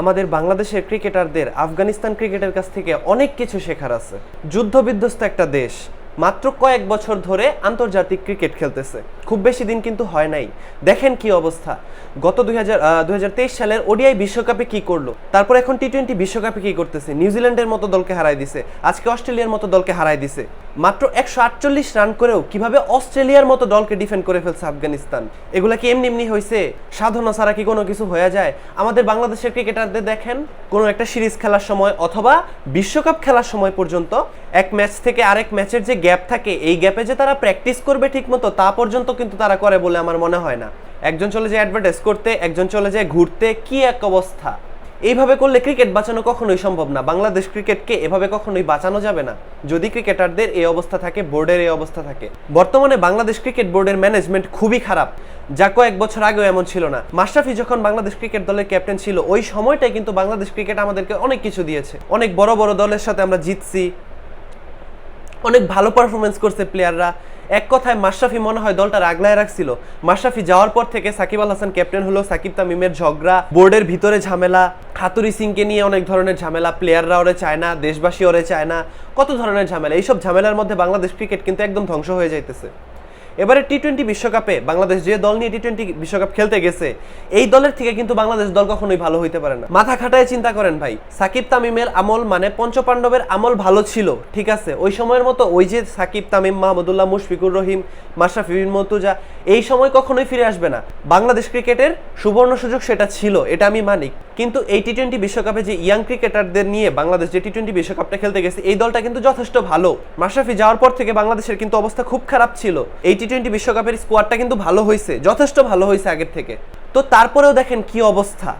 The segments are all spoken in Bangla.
আমাদের বাংলাদেশের ক্রিকেটারদের, আফগানিস্তান ক্রিকেটের কাছ থেকে অনেক কিছু শেখার আছে। যুদ্ধ বিধ্বস্ত একটা দেশ, মাত্র কয়েক বছর ধরে আন্তর্জাতিক ক্রিকেট খেলতেছে। খুব বেশি দিন কিন্তু হয় নাই। দেখেন কি অবস্থা। গত দুই হাজার সালের ওডিআই বিশ্বকাপে কি করল? তারপর এখন টি টোয়েন্টি বিশ্বকাপে কি করতেছে? নিউজিল্যান্ডের মতো দলকে হারাই দিছে। আজকে অস্ট্রেলিয়ার মতো দলকে হারাই দিছে। মাত্র একশো আটচল্লিশ রান করেও কীভাবে অস্ট্রেলিয়ার মতো দলকে ডিফেন্ড করে ফেলছে আফগানিস্তান? এগুলা কি এমনি এমনি হয়েছে সাধনা ছাড়া কি কোনো কিছু হয়ে যায়? আমাদের বাংলাদেশের ক্রিকেটারদের দেখেন, কোনো একটা সিরিজ খেলার সময় অথবা বিশ্বকাপ খেলার সময় পর্যন্ত এক ম্যাচ থেকে আরেক ম্যাচের যে গ্যাপ থাকে, এই গ্যাপে যে তারা প্র্যাকটিস করবে ঠিক মতো তা পর্যন্ত কিন্তু তারা করে বলে আমার মনে হয় না। একজন চলে যায় অ্যাডভার্টাইজ করতে, একজন চলে যায় ঘুরতে, কি এক অবস্থা? এইভাবে করলে ক্রিকেট বাঁচানো কখনোই সম্ভব না। বাংলাদেশ ক্রিকেটকে এভাবে কখনোই বাঁচানো যাবে না। যদি ক্রিকেটারদের এই অবস্থা থাকে বোর্ডের এই অবস্থা থাকে। বর্তমানে বাংলাদেশ ক্রিকেট বোর্ডের ম্যানেজমেন্ট খুবই খারাপ। যা কয়েক বছর আগেও এমন ছিল না। মাশরাফি যখন বাংলাদেশ ক্রিকেট দলের ক্যাপ্টেন ছিল, ওই সময়টাই কিন্তু বাংলাদেশ ক্রিকেট আমাদেরকে অনেক কিছু দিয়েছে। অনেক বড় বড় দলের সাথে আমরা জিতছি। অনেক ভালো পারফরমেন্স করছে প্লেয়াররা এক কথায় মাশরাফি মনে হয় দলটা রাগলায় রাখছিল। মাশরাফি যাওয়ার পর থেকে সাকিব আল হাসান ক্যাপ্টেন হলো, সাকিব তামিমের ঝগড়া, বোর্ডের ভিতরে ঝামেলা হাতুরি সিংকে নিয়ে অনেক ধরনের ঝামেলা প্লেয়াররা ওরে চায় না, দেশবাসী ওরে চায় না, কত ধরনের ঝামেলা, এইসব ঝামেলার মধ্যে বাংলাদেশ ক্রিকেট কিন্তু একদম ধ্বংস হয়ে যাইতেছে। এবারে টি টোয়েন্টি বিশ্বকাপে বাংলাদেশ যে দল নিয়ে টি টোয়েন্টি বিশ্বকাপ খেলতে গেছে, এই দলের থেকে কিন্তু বাংলাদেশ দল কখনোই ভালো হইতে পারে না। মাথা খাটায় চিন্তা করেন ভাই। সাকিব তামিমের আমল মানে পঞ্চপাণ্ডবের আমল ভালো ছিল, ঠিক আছে? ওই সময়ের মতো ওই যে সাকিব তামিম, মাহমুদুল্লাহ, মুশফিকুর রহিম, মাশরাফি বিন মতুজা এই সময় কখনোই ফিরে আসবে না। বাংলাদেশ ক্রিকেটের সুবর্ণ সুযোগ সেটা ছিল, এটা আমি মানি। কিন্তু এই টি টোয়েন্টি বিশ্বকাপে যে ইয়াং ক্রিকেটারদের নিয়ে বাংলাদেশ যে টি টোয়েন্টি বিশ্বকাপটা খেলতে গেছে, এই দলটা কিন্তু যথেষ্ট ভালো। মাশরাফি যাওয়ার পর থেকে বাংলাদেশের কিন্তু অবস্থা খুব খারাপ ছিল। এই টি টোয়েন্টি বিশ্বকাপের স্কোয়াডটা কিন্তু ভালো হয়েছে যথেষ্ট ভালো হয়েছে আগের থেকে। তো তারপরেও দেখেন কি অবস্থা।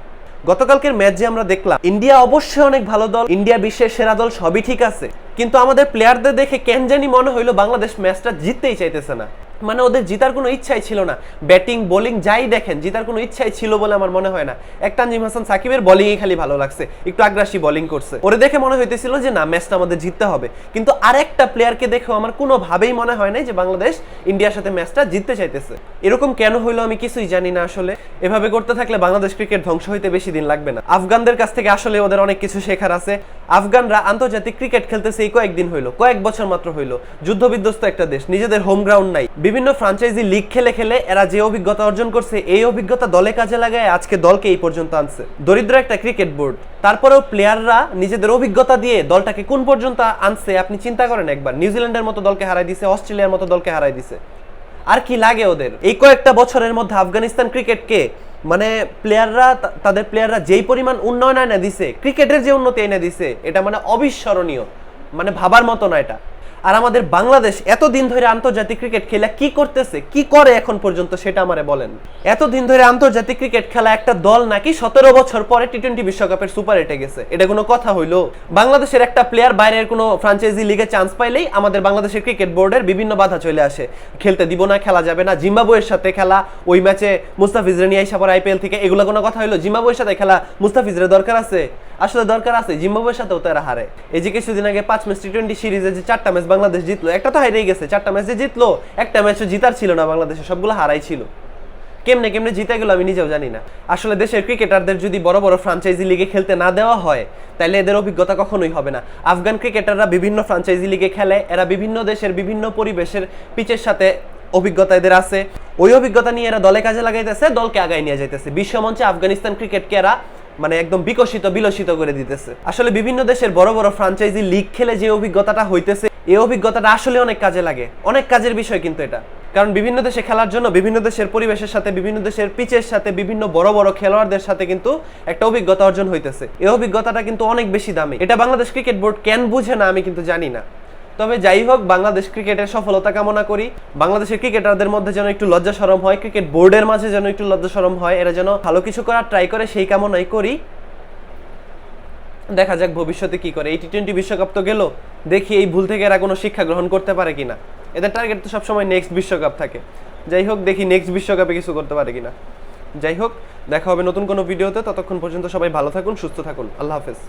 গতকালকের ম্যাচ যে আমরা দেখলাম, ইন্ডিয়া অবশ্যই অনেক ভালো দল, ইন্ডিয়া বিশ্বের সেরা দল, সবই ঠিক আছে। কিন্তু আমাদের প্লেয়ারদের দেখে কেন জানি মনে হইল বাংলাদেশ ম্যাচটা জিততেই চাইতেছে না। মানে ওদের জিতার কোনো ইচ্ছাই ছিল না। ব্যাটিং, বোলিং যাই দেখেন, জিতার কোনো ইচ্ছাই ছিল বলে আমার মনে হয় না। এক তানজিম হাসান সাকিবের বোলিংই খালি ভালো লাগছে, একটু আগ্রাসী বোলিং করছে। ওরে দেখে মনে হইতেছিল যে, না, ম্যাচটা আমাদের জিততে হবে। কিন্তু আরেকটা প্লেয়ারকে দেখেও আমার কোনোভাবেই মনে হয় নাই যে, বাংলাদেশ ইন্ডিয়ার সাথে ম্যাচটা জিততে চাইতেছে। এরকম কেন হইল আমি কিছুই জানি না আসলে। এভাবে করতে থাকলে বাংলাদেশ ক্রিকেট ধ্বংস হইতে বেশি দিন লাগবে না। আফগানদের কাছ থেকে আসলে ওদের অনেক কিছু শেখার আছে। আফগানরা আন্তর্জাতিক ক্রিকেট খেলতেছে এই কয়েকদিন হইল, কয়েক বছর মাত্র হইল। যুদ্ধবিধ্বস্ত একটা দেশ, নিজেদের হোম গ্রাউন্ড নাই। বিভিন্ন ফ্রাঞ্চাইজি লিগ খেলে খেলে এরা যে অভিজ্ঞতা অর্জন করছে, এই অভিজ্ঞতা দলে কাজে লাগায় আজকে দলকে এই পর্যন্ত আনছে। দরিদ্র একটা ক্রিকেট বোর্ড তারপরেও প্লেয়াররা নিজেদের অভিজ্ঞতা দিয়ে দলটাকে কোন পর্যন্ত আনছে, আপনি চিন্তা করেন একবার। নিউজিল্যান্ডের মতো দলকে হারাই দিছে অস্ট্রেলিয়ার মতো দলকে হারাই দিছে। আর কি লাগে ওদের? এই কয়েকটা বছরের মধ্যে আফগানিস্তান ক্রিকেটকে মানে প্লেয়াররা তাদের প্লেয়াররা যেই পরিমাণ উন্নয়ন এনে দিছে, ক্রিকেটের যে উন্নতি এনে দিছে, এটা মানে অবিস্মরণীয়। মানে ভাবার মতো না এটা। আর আমাদের বাংলাদেশ এতদিন ধরে আন্তর্জাতিক ক্রিকেট খেলা কি করতেছে, কি করে এখন পর্যন্ত সেটা আমারে বলেন। এতদিন ধরে আন্তর্জাতিক ক্রিকেট খেলা একটা দল নাকি সতেরো বছর পরে টি টোয়েন্টি বিশ্বকাপের সুপার এটে গেছে। এটা কোনো কথা হইল? বাংলাদেশের একটা প্লেয়ার বাইরের কোনো ফ্রাঞ্চাইজি লিগে চান্স পাইলেই আমাদের বাংলাদেশের ক্রিকেট বোর্ডের বিভিন্ন বাধা চলে আসে। খেলতে দিব না, খেলা যাবে না, জিম্বাবুয়ের সাথে খেলা, ওই ম্যাচে মুস্তাফিজরে নিয়ে আইসা পর আইপিএল থেকে, এগুলো কোনো কথা হইল? জিম্বাবুয়ের সাথে খেলা, মুস্তাফিজরে দরকার আছে? আসলে দরকার আছে, জিম্বাবুয়ের সাথেও তারা হারে। এই যে কিছুদিন আগে পাঁচ ম্যাচ টি টোয়েন্টি সিরিজে যে চারটা ম্যাচ বাংলাদেশ জিতলো। একটা তো হারিয়ে গেছে, চারটা ম্যাচে জিতলো, একটা ম্যাচও জিতার ছিল না বাংলাদেশে, সবগুলো হারাই ছিল। কেমনে কেমনে জিতে গেল আমি নিজেও জানি না। আসলে দেশের ক্রিকেটারদের যদি বড় বড় ফ্রাঞ্চাইজি লিগে খেলতে না দেওয়া হয় তাহলে এদের অভিজ্ঞতা কখনোই হবে না। আফগান ক্রিকেটাররা বিভিন্ন ফ্রাঞ্চাইজি লিগে খেলে, এরা বিভিন্ন দেশের বিভিন্ন পরিবেশের পিচের সাথে অভিজ্ঞতা এদের আছে। ওই অভিজ্ঞতা নিয়ে এরা দলে কাজে লাগাইতেছে, দলকে আগায় নিয়ে যাইতেছে। বিশ্বমঞ্চে আফগানিস্তান ক্রিকেটকে এরা মানে একদম বিকশিত, বিলসিত করে দিতেছে। আসলে বিভিন্ন দেশের বড় বড় ফ্রাঞ্চাইজি লিগ খেলে যে অভিজ্ঞতাটা হইতেছে এই অভিজ্ঞতাটা আসলে অনেক কাজে লাগে। অনেক কাজের বিষয় কিন্তু এটা। কারণ বিভিন্ন দেশে খেলার জন্য, বিভিন্ন দেশের পরিবেশের সাথে, বিভিন্ন দেশের পিচের সাথে, বিভিন্ন বড় বড় খেলোয়াড়দের সাথে কিন্তু একটা অভিজ্ঞতা অর্জন হইতেছে। এই অভিজ্ঞতাটা কিন্তু অনেক বেশি দামি। এটা বাংলাদেশ ক্রিকেট বোর্ড কেন বুঝে না আমি কিন্তু জানি না। তবে যাই হোক, বাংলাদেশ ক্রিকেটের সফলতা কামনা করি। বাংলাদেশের ক্রিকেটারদের মধ্যে যেন একটু লজ্জা সরম হয়, ক্রিকেট বোর্ডের মাঝে যেন একটু লজ্জা সরম হয়, এরা যেন ভালো কিছু করার ট্রাই করে, সেই কামনাই করি। দেখা যাক ভবিষ্যতে কি করে। এই টি টোয়েন্টি বিশ্বকাপ তো গেল। দেখি এই ভুল থেকে এরা কোনো শিক্ষা গ্রহণ করতে পারে কিনা। এদের টার্গেট তো সবসময় নেক্সট বিশ্বকাপ থাকে। যাই হোক, দেখি নেক্সট বিশ্বকাপে কিছু করতে পারে কিনা। যাই হোক, দেখা হবে নতুন কোনো ভিডিওতে ততক্ষণ পর্যন্ত সবাই ভালো থাকুন, সুস্থ থাকুন। আল্লাহ হাফেজ।